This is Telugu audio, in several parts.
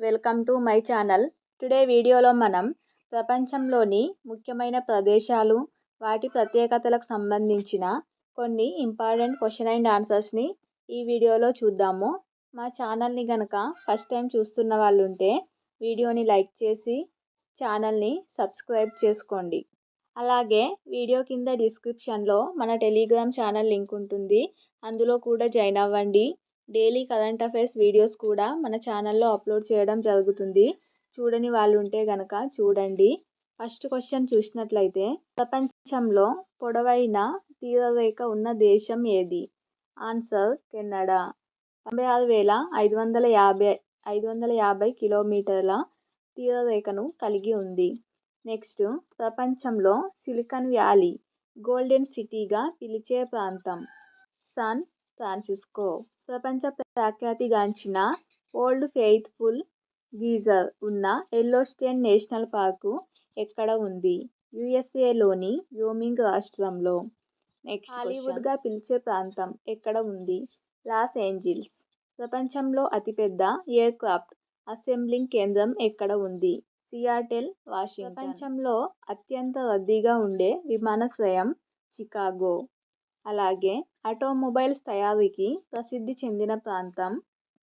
Welcome to my channel. Today వీడియోలో మనం ప్రపంచంలోని ముఖ్యమైన ప్రదేశాలు వాటి ప్రత్యేకతలకు సంబంధించిన కొన్ని ఇంపార్టెంట్ క్వశ్చన్ అండ్ ఆన్సర్స్ని ఈ వీడియోలో చూద్దాము. మా ఛానల్ని కనుక ఫస్ట్ టైం చూస్తున్న వాళ్ళు ఉంటే వీడియోని లైక్ చేసి ఛానల్ని సబ్స్క్రైబ్ చేసుకోండి. అలాగే వీడియో కింద డిస్క్రిప్షన్లో మన టెలిగ్రామ్ ఛానల్ లింక్ ఉంటుంది. అందులో కూడా జాయిన్ అవ్వండి. డైలీ కరెంట్ అఫైర్స్ వీడియోస్ కూడా మన ఛానల్లో అప్లోడ్ చేయడం జరుగుతుంది. చూడని వాళ్ళు ఉంటే కనుక చూడండి. ఫస్ట్ క్వశ్చన్ చూసినట్లయితే ప్రపంచంలో పొడవైన తీరరేఖ ఉన్న దేశం ఏది? Answer Canada. తొంభై ఆరు వేల ఐదు వందల యాభై ఐదు వందల యాభై కిలోమీటర్ల తీరరేఖను కలిగి ఉంది. నెక్స్ట్ ప్రపంచంలో సిలికాన్ వ్యాలీ గోల్డెన్ సిటీగా పిలిచే ప్రాంతం. San Francisco. ప్రపంచ ప్రఖ్యాతిగాంచిన ఓల్డ్ ఫెయిత్ఫుల్ గీజర్ ఉన్న ఎల్లోస్టోన్ నేషనల్ పార్కు ఎక్కడ ఉంది? యుఎస్ఏలోని వ్యోమింగ్ రాష్ట్రంలో. నెక్స్ట్ హాలీవుడ్గా పిలిచే ప్రాంతం ఎక్కడ ఉంది? Los Angeles. ప్రపంచంలో అతిపెద్ద ఎయిర్క్రాఫ్ట్ అసెంబ్లింగ్ కేంద్రం ఎక్కడ ఉంది? Seattle Washington. ప్రపంచంలో అత్యంత రద్దీగా ఉండే విమానాశ్రయం చికాగో. అలాగే ఆటోమొబైల్స్ తయారీకి ప్రసిద్ధి చెందిన ప్రాంతం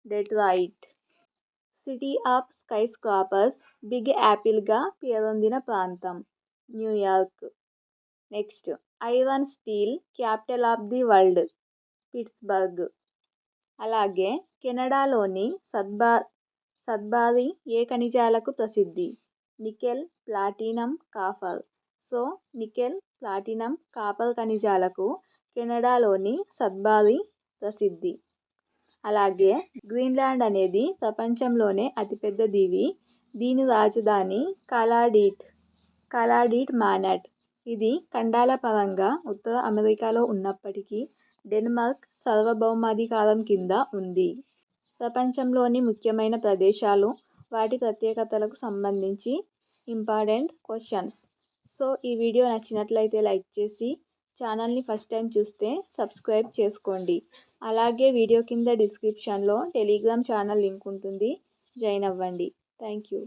Detroit. City of skyscrapers big యాపిల్గా పేరొందిన ప్రాంతం New York next iron steel capital of the world Pittsburgh. అలాగే కెనడాలోని సద్బా సద్బారి ఏ ఖనిజాలకు ప్రసిద్ధి? Nickel platinum copper. So nickel platinum copper ఖనిజాలకు కెనడాలోని సద్బారి ప్రసిద్ధి. అలాగే గ్రీన్లాండ్ అనేది ప్రపంచంలోనే అతిపెద్ద దీవి. దీని రాజధాని కలాడిట్ కలాడీట్ మానట్. ఇది ఖండాల పరంగా ఉత్తర అమెరికాలో ఉన్నప్పటికీ డెన్మార్క్ సార్వభౌమాధికారం కింద ఉంది. ప్రపంచంలోని ముఖ్యమైన ప్రదేశాలు వాటి ప్రత్యేకతలకు సంబంధించి ఇంపార్టెంట్ క్వశ్చన్స్. సో ఈ వీడియో నచ్చినట్లయితే లైక్ చేసి ఛానల్ని ఫస్ట్ టైం చూస్తే సబ్స్క్రైబ్ చేసుకోండి. అలాగే వీడియో కింద డిస్క్రిప్షన్లో టెలిగ్రామ్ ఛానల్ లింక్ ఉంటుంది. జాయిన్ అవ్వండి. Thank you.